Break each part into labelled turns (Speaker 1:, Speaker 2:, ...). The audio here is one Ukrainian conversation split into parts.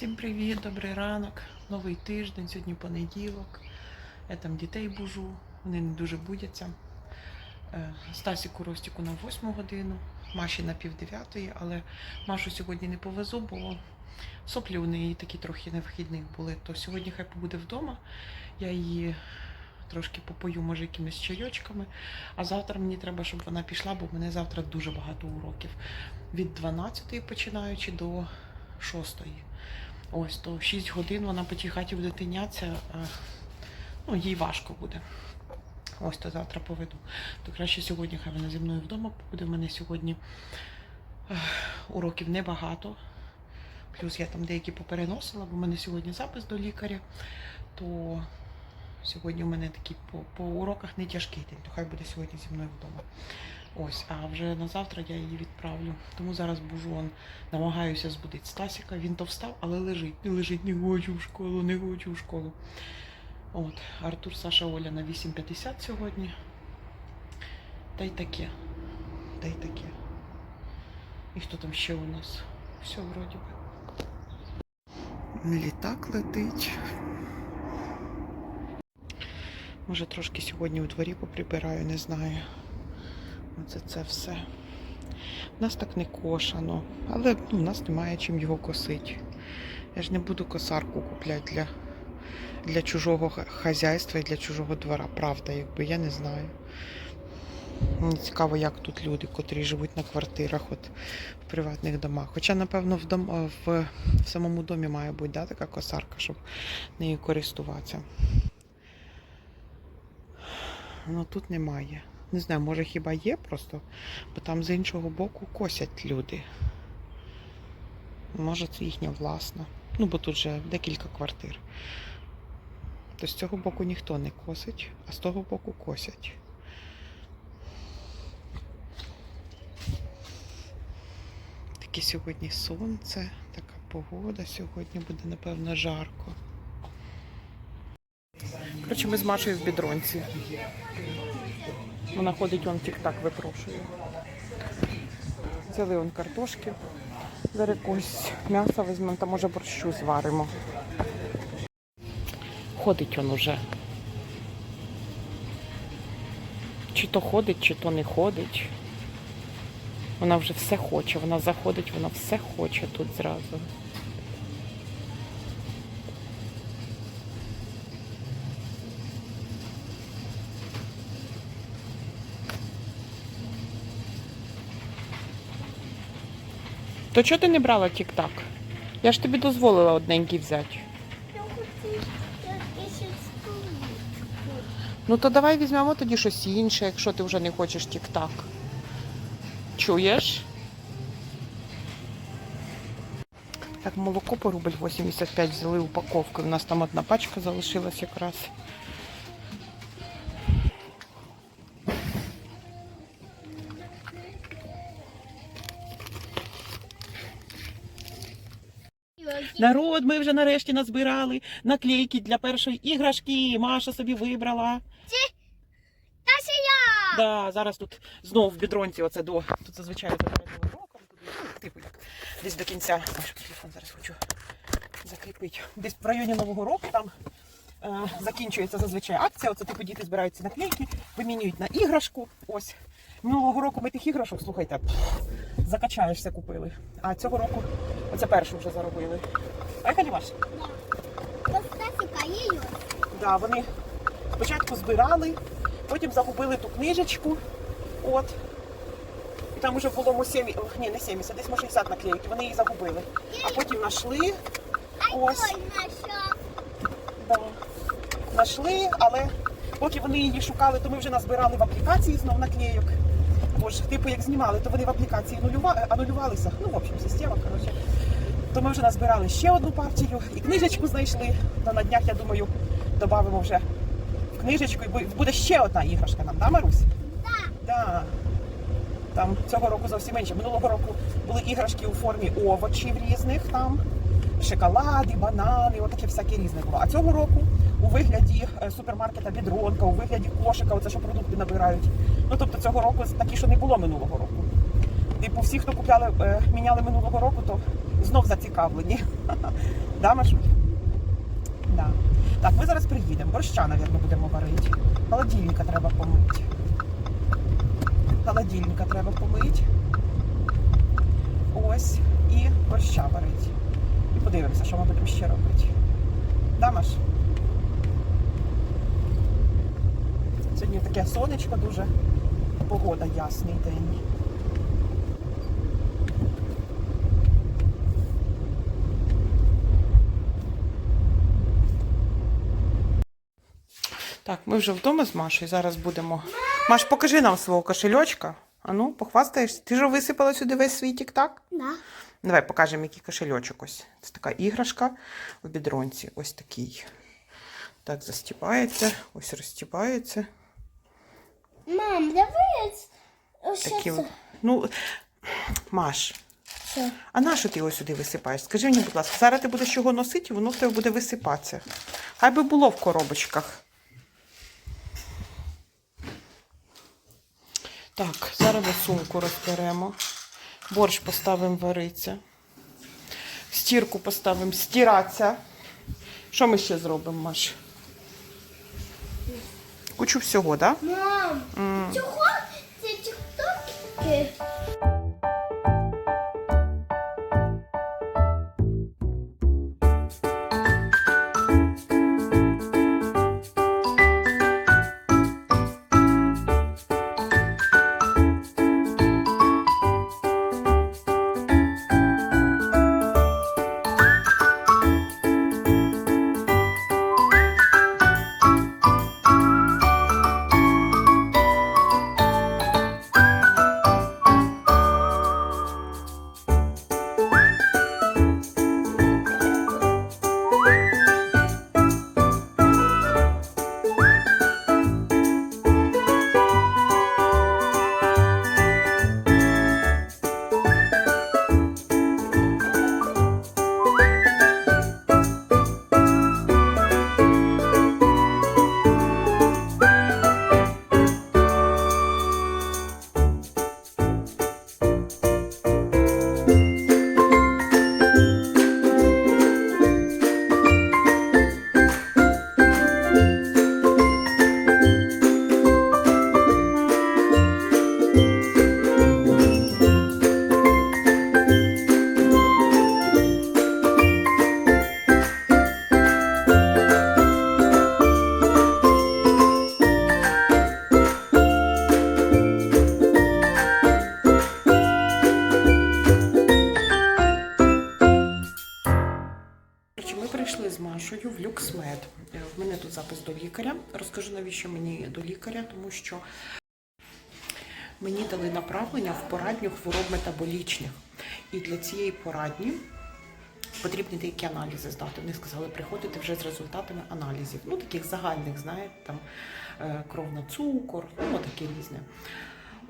Speaker 1: Всім привіт, добрий ранок. Новий тиждень, сьогодні понеділок. Я там дітей бужу, вони не дуже будяться. Е, Стасіку Ростіку на 8 годину, Маші на пів дев'ятої, але Машу сьогодні не повезу, бо соплі у неї такі трохи невхідних були. То сьогодні хай побуде вдома. Я її трошки попою, може, якимись чайочками. А завтра мені треба, щоб вона пішла, бо в мене завтра дуже багато уроків. Від 12 починаючи до 6. Ось то 6 годин вона по тій хаті буде тинятися. е, Ну, їй важко буде. Ось то завтра поведу. То краще сьогодні хай вона зі мною вдома буде. В мене сьогодні уроків небагато. Плюс я там деякі попереносила, бо в мене сьогодні запис до лікаря. То сьогодні у мене такий по, по уроках не тяжкий день, то хай буде сьогодні зі мною вдома. Ось, а вже на завтра я її відправлю. Тому зараз бужу он, намагаюся збудити Стасіка. Він то встав, але лежить. Не лежить, не хочу в школу, не хочу в школу. От, Артур, Саша, Оля на 8.50 сьогодні. Та й таке. Та й таке. І хто там ще у нас? Все вроді би. Літак летить. Може трошки сьогодні у дворі поприбираю, не знаю. Оце це все. У нас так не кошано, але ну, у нас немає чим його косити. Я ж не буду косарку купляти для, для чужого хазяйства і для чужого двора. Правда, якби я не знаю. Мені цікаво, як тут люди, котрі живуть на квартирах, от в приватних домах. Хоча, напевно, в, дом, в, в самому домі має бути да, така косарка, щоб нею користуватися. Ну тут немає. Не знаю, може хіба є просто, бо там з іншого боку косять люди. Може, це їхня власна. Ну, бо тут же декілька квартир. То з цього боку ніхто не косить, а з того боку косять. Таке сьогодні сонце, така погода сьогодні буде, напевно, жарко. Коротше, ми з Машею в бідронці. Вона ходить, он тік-так випрошує. Взяли он картошки. Зараз якогось м'яса візьмемо, та може борщу зваримо. Ходить он уже. Чи то ходить, чи то не ходить. Вона вже все хоче. Вона заходить, вона все хоче тут зразу. То чого ти не брала тік-так? Я ж тобі дозволила одненький взяти.
Speaker 2: Я хотів якийсь столичку.
Speaker 1: Ну то давай візьмемо тоді щось інше, якщо ти вже не хочеш тік-так. Чуєш? Так, молоко по рубль 85 взяли упаковку. У нас там одна пачка залишилась якраз. Народ, ми вже нарешті назбирали наклейки для першої іграшки. Маша собі вибрала.
Speaker 2: Та це я!
Speaker 1: Да, зараз тут знову в бідронці оце до. Тут зазвичай перед роком. Ну, типу як десь до кінця. Телефон зараз хочу закріпити. Десь в районі Нового року там е, закінчується зазвичай акція. Оце типу діти збирають ці наклейки, вимінюють на іграшку. Ось. Минулого року ми тих іграшок, слухайте, закачаєшся купили. А цього року оце першу вже заробили. Яка Дімаш? Да, вони спочатку збирали, потім загубили ту книжечку. От. І там вже було мо 7, ох, ні, не 70, десь мо 60 наклейки. Вони її загубили. А потім знайшли. Ось. Да. Знайшли, але поки вони її шукали, то ми вже назбирали в аплікації знов наклейок. Бо ж, типу, як знімали, то вони в аплікації анулювалися. Ну, в общем, система, коротше. То ми вже назбирали ще одну партію і книжечку знайшли. То на днях, я думаю, додамо вже в книжечку і буде ще одна іграшка нам, да, Марусь?
Speaker 2: Да.
Speaker 1: Да. Там цього року зовсім менше. Минулого року були іграшки у формі овочів різних там, шоколади, банани, отаке всяке різне було. А цього року у вигляді е, супермаркета бідронка, у вигляді кошика, оце що продукти набирають. Ну тобто цього року такі, що не було минулого року. Типу, всі, хто купляли, е, міняли минулого року, то
Speaker 2: знов зацікавлені. Да, Машу? Да. Так, ми зараз приїдемо. Борща, мабуть, будемо варити. Холодильника треба помити. Холодильника треба помити. Ось. І борща варити. І подивимося, що ми будемо ще робити. Да, Маш? Сьогодні таке сонечко дуже. Погода ясний день. Так, ми вже вдома з Машею. Зараз будемо. Маш, покажи нам свого кошельочка. А ну, похвастаєшся. Ти ж висипала сюди весь свій тік-так?
Speaker 1: Да.
Speaker 2: Давай покажемо, який кошельочок ось. Це така іграшка в бідронці. Ось такий. Так, застібається, ось розстібається.
Speaker 1: Мам. Ось
Speaker 2: Такі
Speaker 1: це.
Speaker 2: Ну, Маш,
Speaker 1: Що?
Speaker 2: а на що ти його сюди висипаєш? Скажи мені, будь ласка, зараз ти будеш його носити, і воно в тебе буде висипатися. Хай би було в коробочках. Так, зараз ми сумку розберемо. Борщ поставимо вариться. Стірку поставимо стиратися. Що ми ще зробимо, Маш? Кучу всього, так? Да?
Speaker 1: Мам, чого це тіктоки? Запис до лікаря. Розкажу, навіщо мені до лікаря, тому що мені дали направлення в порадню хвороб метаболічних. І для цієї порадні потрібні деякі аналізи здати. Вони сказали, приходити вже з результатами аналізів. Ну, таких загальних, знаєте, там е, кров на цукор, ну, таке різне.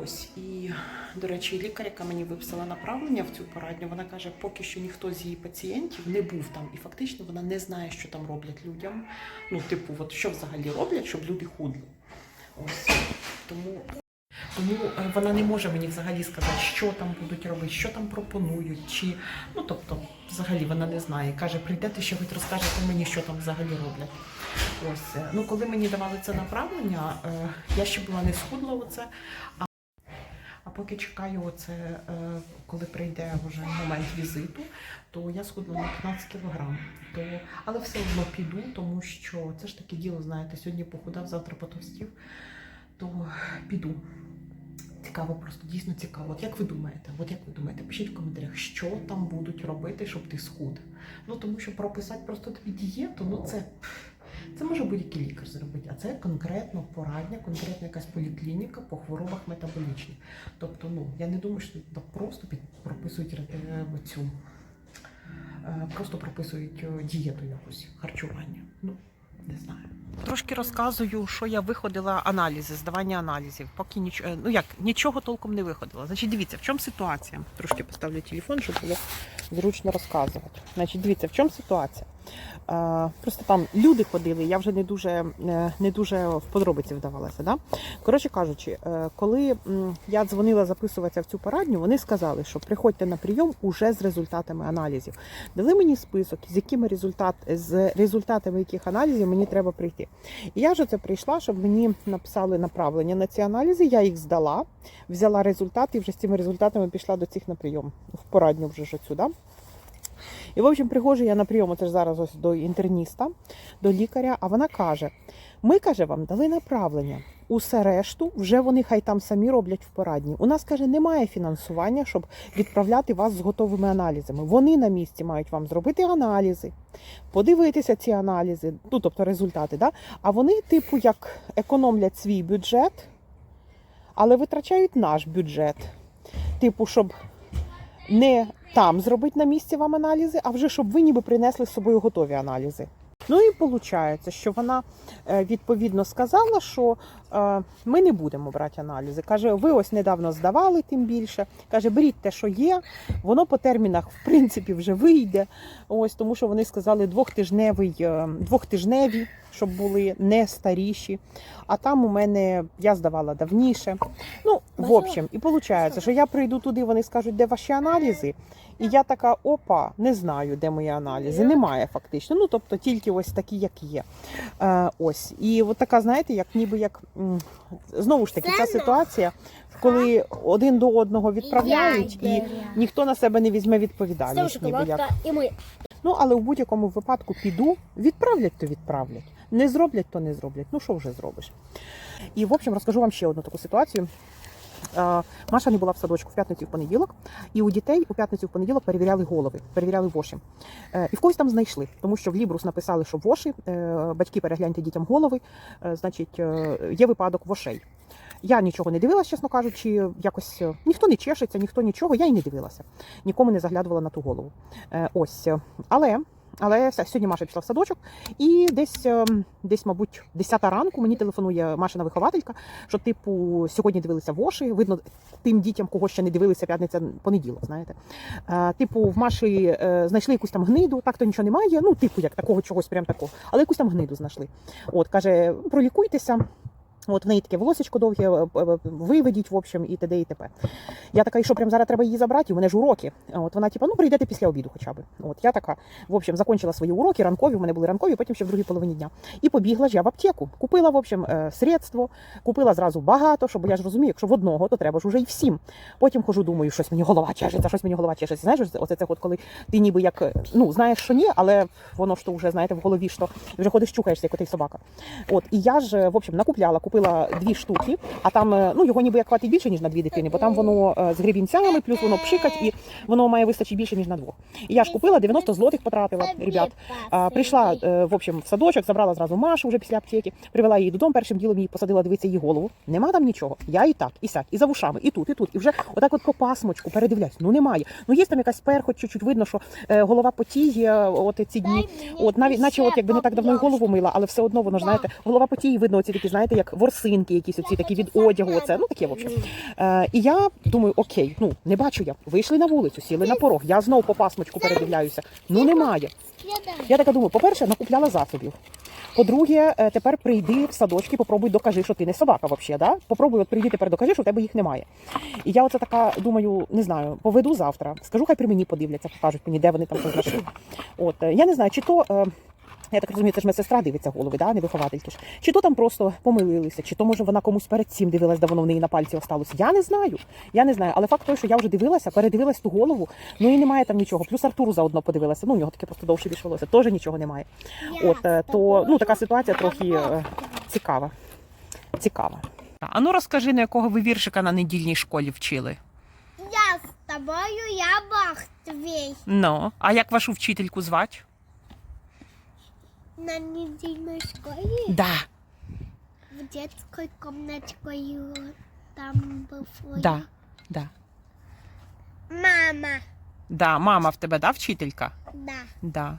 Speaker 1: Ось і до речі, лікар, яка мені виписала направлення в цю порадню, вона каже, поки що ніхто з її пацієнтів не був там, і фактично вона не знає, що там роблять людям. Ну, типу, от що взагалі роблять, щоб люди худли. Ось тому. Тому е, вона не може мені взагалі сказати, що там будуть робити, що там пропонують, чи ну тобто, взагалі вона не знає. Каже, прийдете ще хоч розкажете мені, що там взагалі роблять. Ось ну коли мені давали це направлення, е, я ще була не схудла оце. А, поки чекаю, оце, е, коли прийде вже момент візиту, то я схудла на 15 кілограм. То, але все одно піду, тому що це ж таке діло, знаєте, сьогодні похудав, завтра потовстів, то піду. Цікаво, просто дійсно цікаво. От як ви думаєте? От як ви думаєте, пишіть в коментарях, що там будуть робити, щоб ти схуд. Ну тому що прописати просто тобі дієту, ну це, це може будь-який лікар зробити, а це конкретно порадня, конкретно якась поліклініка по хворобах метаболічних. Тобто, ну я не думаю, що так просто прописують е, цю. е, Просто прописують е, дієту якусь харчування. Ну, не знаю. Трошки розказую, що я виходила аналізи, здавання аналізів. Поки ніч... ну як нічого толком не виходила. Значить, дивіться, в чому ситуація. Трошки поставлю телефон, щоб було зручно розказувати. Значить, дивіться, в чому ситуація. Просто там люди ходили, я вже не дуже, е, не дуже в подробиці вдавалася. Да? Коротше кажучи, е, коли я дзвонила записуватися в цю порадню, вони сказали, що приходьте на прийом уже з результатами аналізів. Дали мені список, з якими результат, з результатами яких аналізів мені треба прийти. І я ж це прийшла, щоб мені написали направлення на ці аналізи. Я їх здала, взяла результати і вже з цими результатами пішла до цих на прийом в порадню вже ж оцю, да? І, в общем, приходжу я на прийом, це ж зараз ось до інтерніста, до лікаря, а вона каже: ми, каже, вам дали направлення. Усе решту вже вони хай там самі роблять в порадні. У нас каже, немає фінансування, щоб відправляти вас з готовими аналізами. Вони на місці мають вам зробити аналізи, подивитися ці аналізи, ну тобто результати. Да? А вони, типу, як економлять свій бюджет, але витрачають наш бюджет. Типу, щоб не там зробити на місці вам аналізи, а вже щоб ви ніби принесли з собою готові аналізи. Ну і виходить, що вона е, відповідно сказала, що е, ми не будемо брати аналізи. Каже, ви ось недавно здавали, тим більше. Каже, беріть те, що є. Воно по термінах в принципі вже вийде. Ось тому, що вони сказали двохтижневий, е, двохтижневі, щоб були не старіші. А там у мене я здавала давніше. Ну, в общем, і виходить, що я прийду туди, вони скажуть, де ваші аналізи. І я така, опа, не знаю, де мої аналізи. Немає фактично. Ну, тобто тільки ось такі, як є. Е, ось. І от така, знаєте, як ніби як знову ж таки, ця ситуація, коли один до одного відправляють, і ніхто на себе не візьме відповідальність. Ніби як. Ну, але в будь-якому випадку піду, відправлять, то відправлять. Не зроблять, то не зроблять. Ну, що вже зробиш? І, в общем, розкажу вам ще одну таку ситуацію. Е, Маша не була в садочку в п'ятницю в понеділок, і у дітей у п'ятницю в понеділок перевіряли голови, перевіряли воші. Е, І в когось там знайшли, тому що в Лібрус написали, що воші, е, батьки перегляньте дітям голови, значить, є випадок вошей. Я нічого не дивилася, чесно кажучи, якось ніхто не чешеться, ніхто нічого, я й не дивилася. Нікому не заглядувала на ту голову. Ось. Але. Але все, сьогодні Маша пішла в садочок, і десь, е, десь, мабуть, 10 ранку мені телефонує Машина вихователька, що, типу, сьогодні дивилися воші. Видно, тим дітям, кого ще не дивилися, п'ятниця понеділок, знаєте. Е, Типу, в Маші е, знайшли якусь там гниду, так то нічого немає. Ну, типу, як такого чогось, прям такого, але якусь там гниду знайшли. От каже, пролікуйтеся. От в неї таке волосечко довге, е, е, виведіть, в общем, і т.д. і т.п. Я така, і що прям зараз треба її забрати, у мене ж уроки. От вона, типа, ну прийдете після обіду хоча б. От я така, в общем, закончила свої уроки, ранкові, у мене були ранкові, потім ще в другій половині дня. І побігла ж я в аптеку. Купила, в общем, е, средство, купила зразу багато, щоб я ж розумію, якщо в одного, то треба ж уже й всім. Потім хожу, думаю, щось мені голова чешеться, щось мені голова чешеться. Знаєш, оце це от коли ти ніби як, е, ну, знаєш, що ні, але воно ж то вже, знаєте, в голові що вже ходиш, чухаєшся, як собака. От, і я ж, е, в общем, накупляла, купила дві штуки, а там, е, ну, його ніби як хватить більше, ніж на дві дитини, бо там воно е, з гребінцями, плюс воно пшикать, і воно має вистачити більше, ніж на двох. І я ж купила, 90 злотих потратила, ребят. А, прийшла е, в общем в садочок, забрала зразу Машу вже після аптеки, привела її додому. Першим ділом її посадила дивитися її голову. Нема там нічого. Я і так, і сяк, і за вушами, і тут, і тут. І вже отак от по пасмочку передивляюсь. Ну немає. Ну є там якась перхоть, чуть-чуть видно, що голова потіє. От ці дні. От навіть, наче, от якби не так давно й голову мила, але все одно воно ж знаєте, голова потіє, видно оці такі, знаєте, як ворсинки, якісь оці такі від одягу. Оце ну таке в общем. Е, і я думаю, окей, ну не бачу я. Вийшли на вулицю, сіли на порог. Я знову по пасмочку передивляюся. Ну немає. Я така думаю, по-перше, накупляла засобів. По-друге, е, тепер прийди в садочки, попробуй докажи, що ти не собака взагалі. Да? Попробуй от прийди тепер докажи, що в тебе їх немає. І я оце така думаю, не знаю, поведу завтра. Скажу, хай при мені подивляться, покажуть мені, де вони там що знайшли. От е, я не знаю, чи то. Я так розумію, це ж медсестра дивиться голови, да? не виховательки ж. Чи то там просто помилилися, чи то може вона комусь перед цим дивилась, де воно в неї на пальці осталося. Я не знаю. Я не знаю. Але факт той, що я вже дивилася, передивилась ту голову, ну і немає там нічого. Плюс Артуру заодно подивилася. Ну, у нього таке просто довше волосся. Теж нічого немає. От е, то ну така ситуація трохи е, цікава. Цікава.
Speaker 3: А ну розкажи, на якого ви віршика на недільній школі вчили?
Speaker 2: Я з тобою, я бах твій.
Speaker 3: Ну, а як вашу вчительку звати?
Speaker 2: На недільній школі
Speaker 3: Да,
Speaker 2: в детській комнатці там був
Speaker 3: да, да.
Speaker 2: мама.
Speaker 3: Да, мама в тебе, да, вчителька?
Speaker 2: Да.
Speaker 3: Да.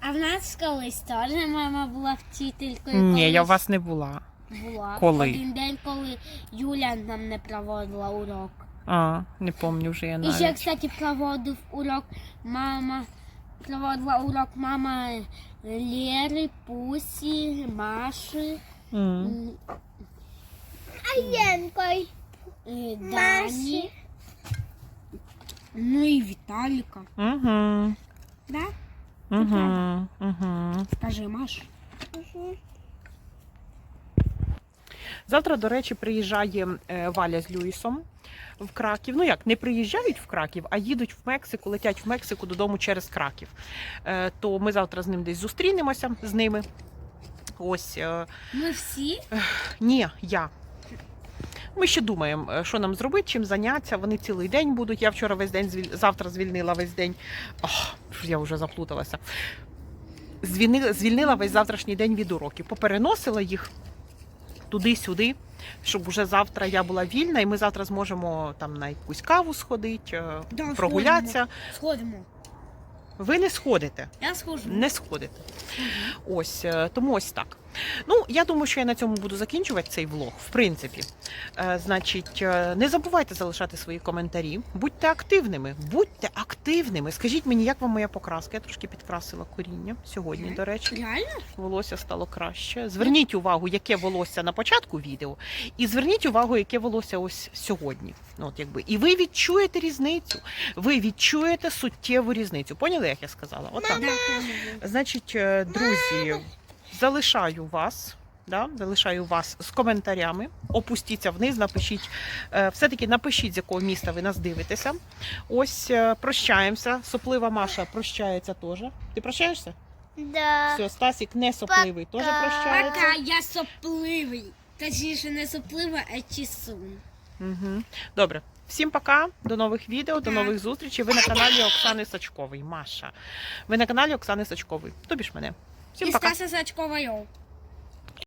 Speaker 4: А в нас колись теж мама була вчителькою.
Speaker 3: Ні, я у вас не була.
Speaker 4: була.
Speaker 3: Коли?
Speaker 4: Один день, коли Юля нам не проводила урок.
Speaker 3: А, не пам'ятаю вже я
Speaker 4: І ще, кстати, проводив урок мама проводила урок мама Лєри, Пусі, Маші, м,
Speaker 5: Ленкой.
Speaker 4: е,
Speaker 5: Маші.
Speaker 4: Дані. Ну і Віталіка.
Speaker 1: Угу.
Speaker 4: Да?
Speaker 1: Угу. Угу.
Speaker 4: Скажи, Маш.
Speaker 1: Завтра, до речі, приїжджає е, Валя з Люїсом в Краків. Ну як, не приїжджають в Краків, а їдуть в Мексику, летять в Мексику додому через Краків. Е, То ми завтра з ним десь зустрінемося з ними. Ось е,
Speaker 4: Ми всі.
Speaker 1: ні, я. Ми ще думаємо, е, що нам зробити, чим зайнятися. Вони цілий день будуть. Я вчора весь день звіль... завтра звільнила весь день. Ох, я вже заплуталася. Звільнила, звільнила весь завтрашній день від уроків. Попереносила їх туди-сюди, щоб уже завтра я була вільна, і ми завтра зможемо там на якусь каву сходити, е,
Speaker 4: Да,
Speaker 1: прогулятися.
Speaker 4: Сходимо.
Speaker 1: Ви не сходите.
Speaker 4: Я схожу.
Speaker 1: Не сходите. Ось е, тому ось так. Ну, я думаю, що я на цьому буду закінчувати цей влог. В принципі, Е, значить, е, не забувайте залишати свої коментарі. Будьте активними, будьте активними. Скажіть мені, як вам моя покраска? Я трошки підкрасила коріння сьогодні, до речі.
Speaker 4: Реально?
Speaker 1: Волосся стало краще. Зверніть увагу, яке волосся на початку відео, і зверніть увагу, яке волосся ось сьогодні. Ну, От якби. І ви відчуєте різницю. Ви відчуєте суттєву різницю. Поняли, як я сказала? Отак. Значить, е, друзі, залишаю вас. Да, залишаю вас з коментарями. Опустіться вниз, напишіть. е, Все-таки напишіть, з якого міста ви нас дивитеся. Ось е, прощаємося. Соплива Маша прощається теж. Ти прощаєшся?
Speaker 5: Да.
Speaker 1: Все, Стасік не сопливий, теж прощається.
Speaker 4: Пока я сопливий. Точніше, не сопливий, а чісун.
Speaker 1: Угу. Добре. Всім пока, до нових відео, до нових зустрічей. Ви на каналі Оксани Сачкової. Маша. Ви на каналі Оксани Сачкової. Тобі ж мене. Всім
Speaker 4: І
Speaker 1: пока.
Speaker 4: Стаса Сачкова йоу.